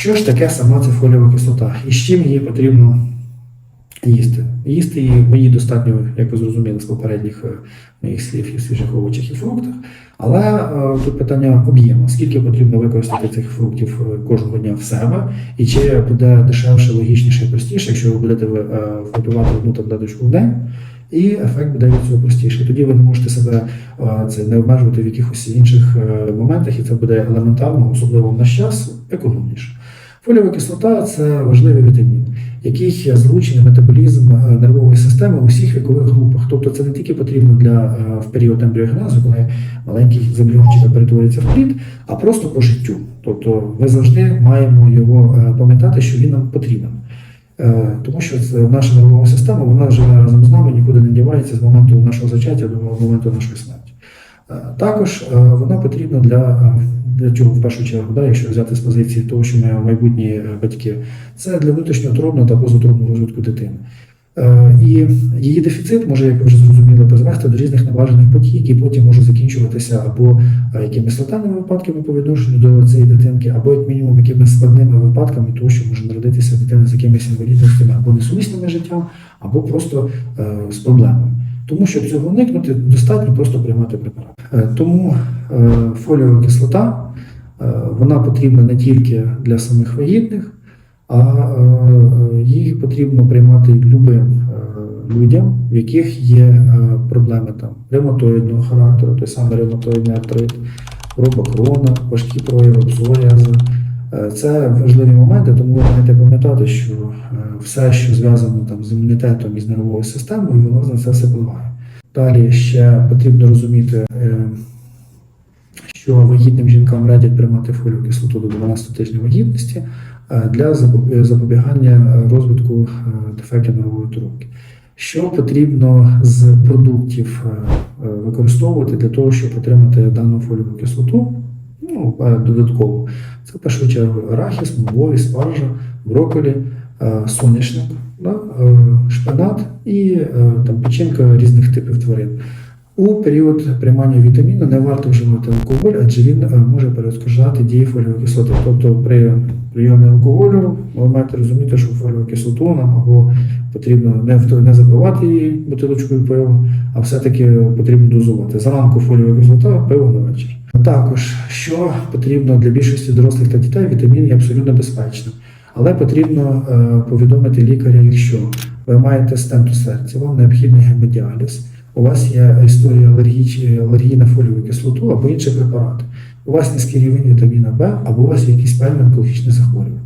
Що ж таке сама ця фолієва кислота і з чим її потрібно їсти? Їсти її мені достатньо, як ви зрозуміли з попередніх е, моїх слів і свіжих овочах і фруктах. Але е, тут питання об'єму. Скільки потрібно використати цих фруктів е, кожного дня в себе, і чи буде дешевше, логічніше і простіше, якщо ви будете випивати одну таблеточку в день, і ефект буде від цього простіший. Тоді ви не можете себе е, це не обмежувати в якихось інших е, моментах, і це буде елементарно, особливо в наш час, економніше. Фоліова кислота це важливий вітамін, який залучений метаболізм е, нервової системи у всіх вікових групах. Тобто це не тільки потрібно для в період ембріогенезу, коли маленький землянчик перетворюється в плід, а просто по життю. Тобто ми завжди маємо його пам'ятати, що він нам потрібен. Е, Тому що наша нервова система вона живе разом з нами, нікуди не дівається з моменту нашого зачаття до моменту нашої смерті. Е, Також е, вона потрібна для, для чого в першу чергу, да, якщо взяти з позиції того, що ми майбутні батьки, це для внутрішньоутробного та позаутробного розвитку дитини. Е, І її дефіцит може, як ви вже зрозуміли, призвести до різних небажаних подій, які потім можуть закінчуватися або е, якимись летальними випадками по відношенню до цієї дитинки, або як мінімум якимись складними випадками, того, що може народитися дитина з якимись інвалідностями або несумісними життям, або просто е, з проблемою. Тому щоб цього уникнути, достатньо просто приймати препарат. Тому фоліова кислота вона потрібна не тільки для самих вагітних, а е, е, потрібно приймати любим е, людям, в яких є проблеми там ревматоїдного характеру, той самий ревматоїдний артрит, хвороба крона, важкі прояви псоріазу. Е, Це важливі моменти, тому ви маєте пам'ятати, що все, що зв'язано там з імунітетом і з нервовою системою, воно на це все впливає. Далі ще потрібно розуміти, що вагітним жінкам радять приймати фоліову кислоту до 12 тижнів вагітності е, для запобігання е, розвитку е, дефектів нервової трубки. Що потрібно з продуктів використовувати для того, щоб отримати дану фоліову кислоту? Ну, додатково. Це в першу чергу арахіс, мовові, спаржа, брокколі, соняшник, да, шпинат і там, печінка різних типів тварин. У період приймання вітаміну не варто вживати алкоголь, адже він е, може перешкоджати дії фоліової кислоти. Тобто при прийомі алкоголю ви маєте розуміти, що фоліову кислоту нам або потрібно не, не запивати її бутилочкою пива, а все-таки потрібно дозувати. Зранку фоліова кислота, пиво на вечір. Також, що потрібно для більшості дорослих та дітей, вітамін є абсолютно безпечним. Але потрібно е, повідомити лікаря, якщо ви маєте стент у серці, вам необхідний гемодіаліз, у вас є історія алергії, алергії на фоліову кислоту або інші препарати. У вас низький рівень вітаміна В, або у вас є якісь певні онкологічні захворювання.